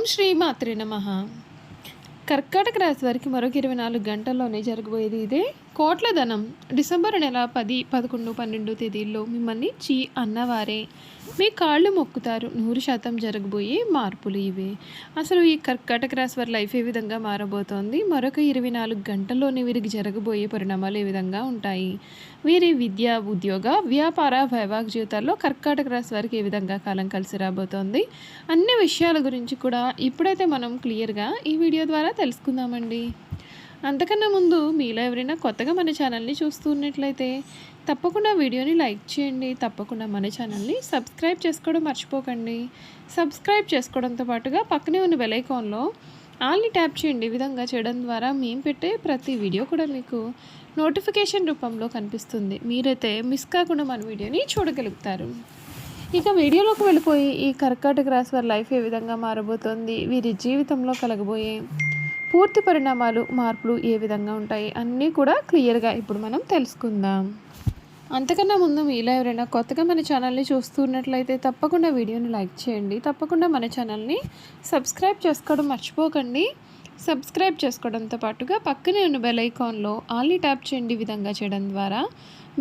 ఓం శ్రీ మాత్రే నమ. కర్కాటక రాశి వారికి మరొక ఇరవై నాలుగు గంటల్లోనే జరగబోయేది ఇదే. కోట్ల ధనం డిసెంబర్ నెల పది పదకొండు పన్నెండు తేదీల్లో మిమ్మల్ని చీ అన్నవారే. మీ కాళ్ళు మొక్కుతారు. నూరు శాతం జరగబోయే మార్పులు ఇవే. అసలు ఈ కర్కాటక రాశి వారి లైఫ్ ఏ విధంగా మారబోతోంది? మరొక ఇరవై నాలుగు గంటల్లోనే వీరికి జరగబోయే పరిణామాలు ఏ విధంగా ఉంటాయి? వీరి విద్య ఉద్యోగ వ్యాపార వైవాహిక జీవితాల్లో కర్కాటక రాశి వారికి ఏ విధంగా కాలం కలిసి రాబోతోంది? అన్ని విషయాల గురించి కూడా ఇప్పుడైతే మనం క్లియర్గా ఈ వీడియో ద్వారా తెలుసుకుందామండి. అంతకన్నా ముందు మీలో ఎవరైనా కొత్తగా మన ఛానల్ని చూస్తున్నట్లయితే తప్పకుండా వీడియోని లైక్ చేయండి. తప్పకుండా మన ఛానల్ని సబ్స్క్రైబ్ చేసుకోవడం మర్చిపోకండి. సబ్స్క్రైబ్ చేసుకోవడంతో పాటుగా పక్కనే ఉన్న బెలైకాన్లో ఆల్ని ట్యాప్ చేయండి. ఈ విధంగా చేయడం ద్వారా మేము పెట్టే ప్రతి వీడియో కూడా మీకు నోటిఫికేషన్ రూపంలో కనిపిస్తుంది. మీరైతే మిస్ కాకుండా మన వీడియోని చూడగలుగుతారు. ఇక వీడియోలోకి వెళ్ళిపోయి ఈ కర్కాటక రాశి వారి లైఫ్ ఏ విధంగా మారబోతోంది? వీరి జీవితంలో కలగబోయే పూర్తి పరిణామాలు మార్పులు ఏ విధంగా ఉంటాయి అన్నీ కూడా క్లియర్గా ఇప్పుడు మనం తెలుసుకుందాం. అంతకన్నా ముందు మీలో ఎవరైనా కొత్తగా మన ఛానల్ని చూస్తున్నట్లయితే తప్పకుండా వీడియోని లైక్ చేయండి. తప్పకుండా మన ఛానల్ని సబ్స్క్రైబ్ చేసుకోవడం మర్చిపోకండి. సబ్స్క్రైబ్ చేసుకోవడంతో పాటుగా పక్కనే ఉన్న బెల్ ఐకాన్లో ఆల్ని ట్యాప్ చేయండి విధంగా చేయడం ద్వారా.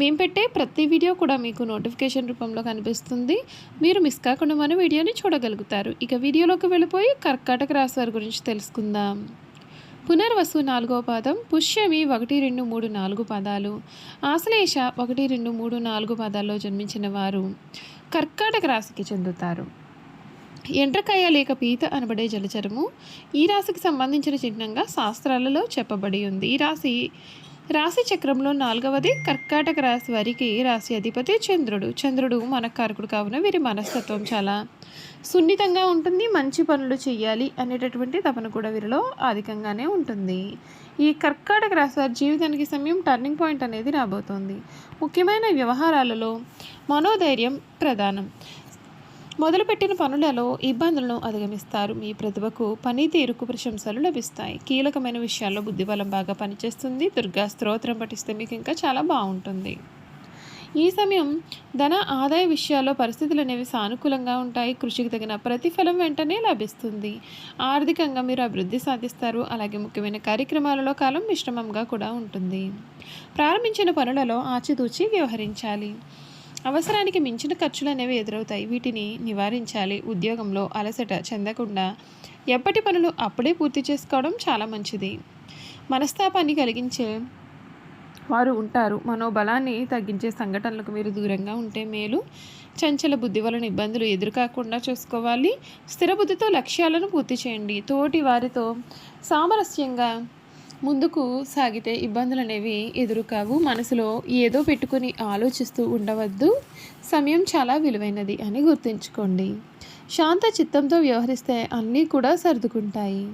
మేము పెట్టే ప్రతి వీడియో కూడా మీకు నోటిఫికేషన్ రూపంలో కనిపిస్తుంది. మీరు మిస్ కాకుండా మన వీడియోని చూడగలుగుతారు. ఇక వీడియోలోకి వెళ్ళిపోయి కర్కాటక రాశి వారి గురించి తెలుసుకుందాం. పునర్వసు నాలుగో పాదం పుష్యమి ఒకటి రెండు మూడు నాలుగు పదాలు ఆశ్లేష ఒకటి రెండు మూడు నాలుగు పదాల్లో జన్మించిన వారు కర్కాటక రాశికి చెందుతారు. ఎండ్రకాయ లేక పీత అనబడే జలచరము ఈ రాశికి సంబంధించిన చిహ్నంగా శాస్త్రాలలో చెప్పబడి ఉంది. ఈ రాశి రాశి చక్రంలో నాలుగవది కర్కాటక రాశి వారికి రాశి అధిపతి చంద్రుడు. చంద్రుడు మనకారకుడు కావున వీరి మనస్తత్వం చాలా సున్నితంగా ఉంటుంది. మంచి పనులు చేయాలి అనేటటువంటి తపన కూడా వీరిలో అధికంగానే ఉంటుంది. ఈ కర్కాటక రాశి వారి జీవితానికి సమయం టర్నింగ్ పాయింట్ అనేది రాబోతోంది. ముఖ్యమైన వ్యవహారాలలో మనోధైర్యం ప్రధానం. మొదలుపెట్టిన పనులలో ఇబ్బందులను అధిగమిస్తారు. మీ ప్రతిభకు పనితీరుకు ప్రశంసలు లభిస్తాయి. కీలకమైన విషయాల్లో బుద్ధిబలం బాగా పనిచేస్తుంది. దుర్గా స్తోత్రం పఠిస్తే మీకు ఇంకా చాలా బాగుంటుంది. ఈ సమయం ధన ఆదాయ విషయాల్లో పరిస్థితులు అనేవి సానుకూలంగా ఉంటాయి. కృషికి తగిన ప్రతిఫలం వెంటనే లభిస్తుంది. ఆర్థికంగా మీరు అభివృద్ధి సాధిస్తారు. అలాగే ముఖ్యమైన కార్యక్రమాలలో కాలం మిశ్రమంగా కూడా ఉంటుంది. ప్రారంభించిన పనులలో ఆచితూచి వ్యవహరించాలి. అవసరానికి మించిన ఖర్చులు అనేవి ఎదురవుతాయి. వీటిని నివారించాలి. ఉద్యోగంలో అలసట చెందకుండా ఎప్పటి పనులు అప్పుడే పూర్తి చేసుకోవడం చాలా మంచిది. మనస్తాపాన్ని కలిగించే వారు ఉంటారు. మనోబలాన్ని తగ్గించే సంఘటనలకు మీరు దూరంగా ఉంటే మేలు. చంచల బుద్ధి వలన ఇబ్బందులు ఎదురుకాకుండా చూసుకోవాలి. స్థిర బుద్ధితో లక్ష్యాలను పూర్తి చేయండి. తోటి వారితో సామరస్యంగా ముందుకు సాగితే ఇబ్బందులు అనేవి ఎదురుకావు. మనసులో ఏదో పెట్టుకొని ఆలోచిస్తూ ఉండవద్దు. సమయం చాలా విలువైనది అని గుర్తుంచుకోండి. శాంత చిత్తంతో వ్యవహరిస్తే అన్నీ కూడా సర్దుకుంటాయి.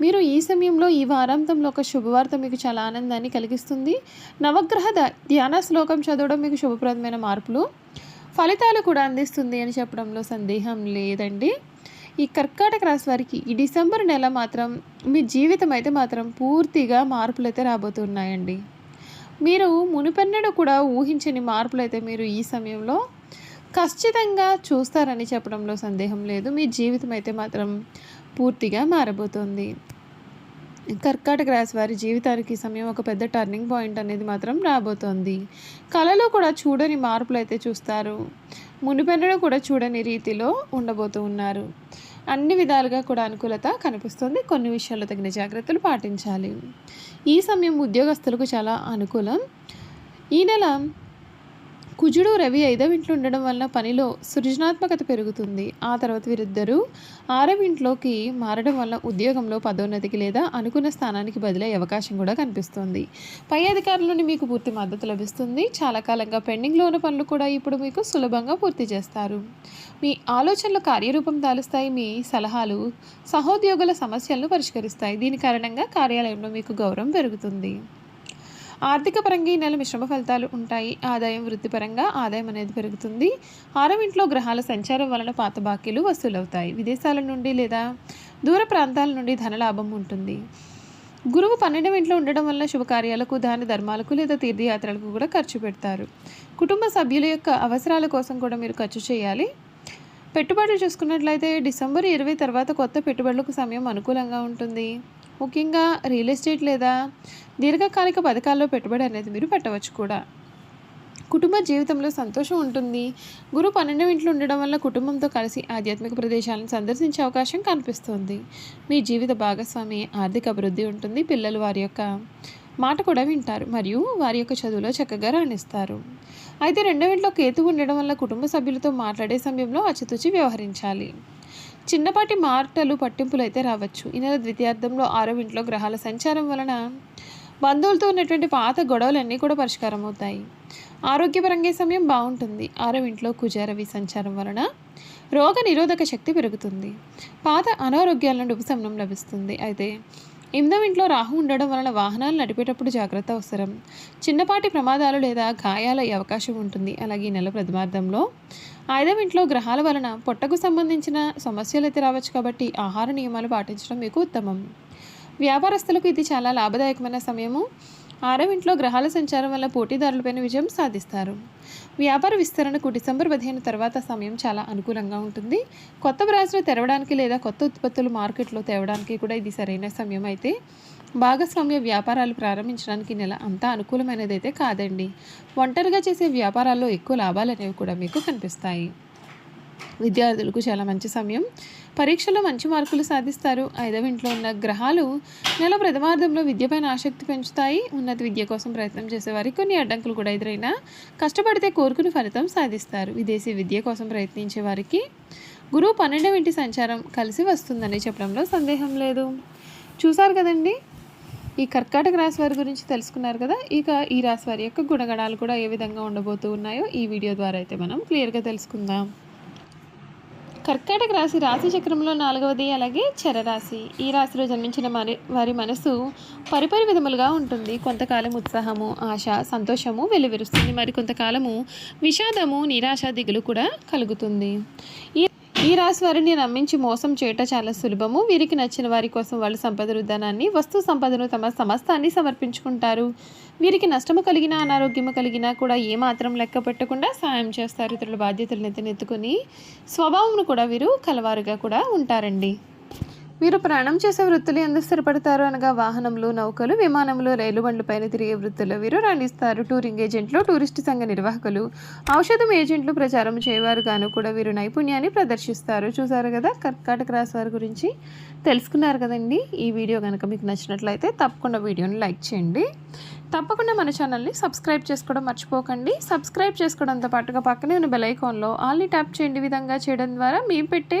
మీరు ఈ సమయంలో ఈ వారాంతంలో ఒక శుభవార్త మీకు చాలా ఆనందాన్ని కలిగిస్తుంది. నవగ్రహ ధ్యాన శ్లోకం చదవడం మీకు శుభప్రదమైన మార్పులు. ఫలితాలు కూడా అందిస్తుంది అని చెప్పడంలో సందేహం లేదండి. ఈ కర్కాటక రాశి వారికి ఈ డిసెంబర్ నెల మాత్రం మీ జీవితం అయితే మాత్రం పూర్తిగా మార్పులు అయితే రాబోతున్నాయండి. మీరు మునిపెన్నడూ కూడా ఊహించని మార్పులు అయితే మీరు ఈ సమయంలో ఖచ్చితంగా చూస్తారని చెప్పడంలో సందేహం లేదు. మీ జీవితం అయితే మాత్రం పూర్తిగా మారబోతోంది. కర్కాటక రాశి వారి జీవితానికి సమయం ఒక పెద్ద టర్నింగ్ పాయింట్ అనేది మాత్రం రాబోతోంది. కళలో కూడా చూడని మార్పులు అయితే చూస్తారు. మునిపెన్నడం కూడా చూడని రీతిలో ఉండబోతూ ఉన్నారు. అన్ని విధాలుగా కూడా అనుకూలత కనిపిస్తుంది. కొన్ని విషయాల్లో తగిన జాగ్రత్తలు పాటించాలి. ఈ సమయం ఉద్యోగస్తులకు చాలా అనుకూలం. ఈ నెల కుజుడు రవి ఐదవ ఇంట్లో ఉండడం వల్ల పనిలో సృజనాత్మకత పెరుగుతుంది. ఆ తర్వాత వీరిద్దరూ ఆరవ ఇంట్లోకి మారడం వల్ల ఉద్యోగంలో పదోన్నతికి లేదా అనుకున్న స్థానానికి బదిలయ్యే అవకాశం కూడా కనిపిస్తుంది. పై అధికారుల నుండి మీకు పూర్తి మద్దతు లభిస్తుంది. చాలా కాలంగా పెండింగ్లో ఉన్న పనులు కూడా ఇప్పుడు మీకు సులభంగా పూర్తి చేస్తారు. మీ ఆలోచనలు కార్యరూపం దాలుస్తాయి. మీ సలహాలు సహోద్యోగుల సమస్యలను పరిష్కరిస్తాయి. దీని కారణంగా కార్యాలయంలో మీకు గౌరవం పెరుగుతుంది. ఆర్థిక పరంగా ఈ నెల మిశ్రమ ఫలితాలు ఉంటాయి. ఆదాయం వృత్తిపరంగా ఆదాయం అనేది పెరుగుతుంది. ఆరవింట్లో గ్రహాల సంచారం వలన పాత బాకీలు వసూలవుతాయి. విదేశాల నుండి లేదా దూర ప్రాంతాల నుండి ధనలాభం ఉంటుంది. గురువు పన్నెండవ ఇంట్లో ఉండడం వల్ల శుభకార్యాలకు దాని ధర్మాలకు లేదా తీర్థయాత్రలకు కూడా ఖర్చు పెడతారు. కుటుంబ సభ్యుల యొక్క అవసరాల కోసం కూడా మీరు ఖర్చు చేయాలి. పెట్టుబడులు చూసుకున్నట్లయితే డిసెంబర్ ఇరవై తర్వాత కొత్త పెట్టుబడులకు సమయం అనుకూలంగా ఉంటుంది. ముఖ్యంగా రియల్ ఎస్టేట్ లేదా దీర్ఘకాలిక పథకాల్లో పెట్టుబడి అనేది మీరు పెట్టవచ్చు కూడా. కుటుంబ జీవితంలో సంతోషం ఉంటుంది. గురు పన్నెండవ ఇంట్లో ఉండడం వల్ల కుటుంబంతో కలిసి ఆధ్యాత్మిక ప్రదేశాలను సందర్శించే అవకాశం కనిపిస్తుంది. మీ జీవిత భాగస్వామి ఆర్థిక అభివృద్ధి ఉంటుంది. పిల్లలు వారి యొక్క మాట కూడా వింటారు. మరియు వారి యొక్క చదువులో చక్కగా రాణిస్తారు. అయితే రెండవ ఇంట్లో కేతు ఉండడం వల్ల కుటుంబ సభ్యులతో మాట్లాడే సమయంలో అచ్చుతుచి వ్యవహరించాలి. చిన్నపాటి మార్టలు పట్టింపులు అయితే రావచ్చు. ఈ నెల ద్వితీయార్థంలో ఆరో ఇంట్లో గ్రహాల సంచారం వలన బంధువులతో ఉన్నటువంటి పాత గొడవలన్నీ కూడా పరిష్కారం అవుతాయి. ఆరోగ్యపరంగా సమయం బాగుంటుంది. ఆరో ఇంట్లో కుజారవి సంచారం వలన రోగ నిరోధక శక్తి పెరుగుతుంది. పాత అనారోగ్యాల నుండి ఉపశమనం లభిస్తుంది. అయితే ఎనిమిదవ ఇంట్లో రాహు ఉండడం వలన వాహనాలు నడిపేటప్పుడు జాగ్రత్త అవసరం. చిన్నపాటి ప్రమాదాలు లేదా గాయాలయ్యే అవకాశం ఉంటుంది. అలాగే ఈ నెల ప్రథమార్థంలో ఐదవ ఇంట్లో గ్రహాల వలన పొట్టకు సంబంధించిన సమస్యలు అయితే రావచ్చు కాబట్టి ఆహార నియమాలు పాటించడం మీకు ఉత్తమం. వ్యాపారస్తులకు ఇది చాలా లాభదాయకమైన సమయము. ఆరవ ఇంట్లో గ్రహాల సంచారం వల్ల పోటీదారులపైన విజయం సాధిస్తారు. వ్యాపార విస్తరణకు డిసెంబర్ పదిహేను తర్వాత సమయం చాలా అనుకూలంగా ఉంటుంది. కొత్త బ్రాంచ్లు తెరవడానికి లేదా కొత్త ఉత్పత్తులు మార్కెట్లో తేవడానికి కూడా ఇది సరైన సమయం అయితే భాగస్వామ్య వ్యాపారాలు ప్రారంభించడానికి నెల అంతా అనుకూలమైనది అయితే కాదండి. ఒంటరిగా చేసే వ్యాపారాల్లో ఎక్కువ లాభాలు అనేవి కూడా మీకు కనిపిస్తాయి. విద్యార్థులకు చాలా మంచి సమయం. పరీక్షలో మంచి మార్కులు సాధిస్తారు. ఐదవ ఇంట్లో ఉన్న గ్రహాలు నెల ప్రథమార్థంలో విద్యపైన ఆసక్తి పెంచుతాయి. ఉన్నత విద్య కోసం ప్రయత్నం చేసేవారికి కొన్ని అడ్డంకులు కూడా ఎదురైనా కష్టపడితే కోరుకుని ఫలితం సాధిస్తారు. విదేశీ విద్య కోసం ప్రయత్నించే వారికి గురువు పన్నెండవ ఇంటి సంచారం కలిసి వస్తుందని చెప్పడంలో సందేహం లేదు. చూసారు కదండి? ఈ కర్కాటక రాశి వారి గురించి తెలుసుకున్నారు కదా? ఇక ఈ రాశి వారి యొక్క గుణగణాలు కూడా ఏ విధంగా ఉండబోతూ ఉన్నాయో ఈ వీడియో ద్వారా అయితే మనం క్లియర్గా తెలుసుకుందాం. కర్కాటక రాశి రాశి చక్రంలో నాలుగవది అలాగే చరరాశి. ఈ రాశిలో జన్మించిన మరి వారి మనసు పరిపరి విధములుగా ఉంటుంది. కొంతకాలం ఉత్సాహము ఆశ సంతోషము వెలువరుస్తుంది. మరి కొంతకాలము విషాదము నిరాశ దిగులు కూడా కలుగుతుంది. ఈ ఈ రాశి వారిని నమ్మించి మోసం చేయట చాలా సులభము. వీరికి నచ్చిన వారి కోసం వాళ్ళు సంపద రుద్దానాన్ని వస్తు సంపదను తమ సమస్తాన్ని సమర్పించుకుంటారు. వీరికి నష్టము కలిగిన అనారోగ్యము కలిగినా కూడా ఏమాత్రం లెక్క పెట్టకుండా సాయం చేస్తారు. ఇతరుల బాధ్యతలను ఎత్తుకొని స్వభావమును కూడా వీరు కలవారుగా కూడా ఉంటారండి. వీరు ప్రయాణం చేసే వృత్తులు ఎందుకు స్థిరపడతారు అనగా వాహనంలో నౌకలు విమానంలో రైలు బండ్లపైన తిరిగే వృత్తుల్లో వీరు రాణిస్తారు. టూరింగ్ ఏజెంట్లు టూరిస్ట్ సంఘ నిర్వాహకులు. ఔషధం ఏజెంట్లు ప్రచారం చేయవారు గాను కూడా వీరు నైపుణ్యాన్ని ప్రదర్శిస్తారు. చూసారు కదా కర్కాటక రాశి వారి గురించి? తెలుసుకున్నారు కదండి. ఈ వీడియో కనుక మీకు నచ్చినట్లయితే తప్పకుండా వీడియోని లైక్ చేయండి. తప్పకుండా మన ఛానల్ని సబ్స్క్రైబ్ చేసుకోవడం మర్చిపోకండి. సబ్స్క్రైబ్ చేసుకోవడంతో పాటుగా పక్కనే ఉన్న బెల్ ఐకాన్లో ఆల్ని ట్యాప్ చేయండి. విధంగా చేయడం ద్వారా మేము పెట్టే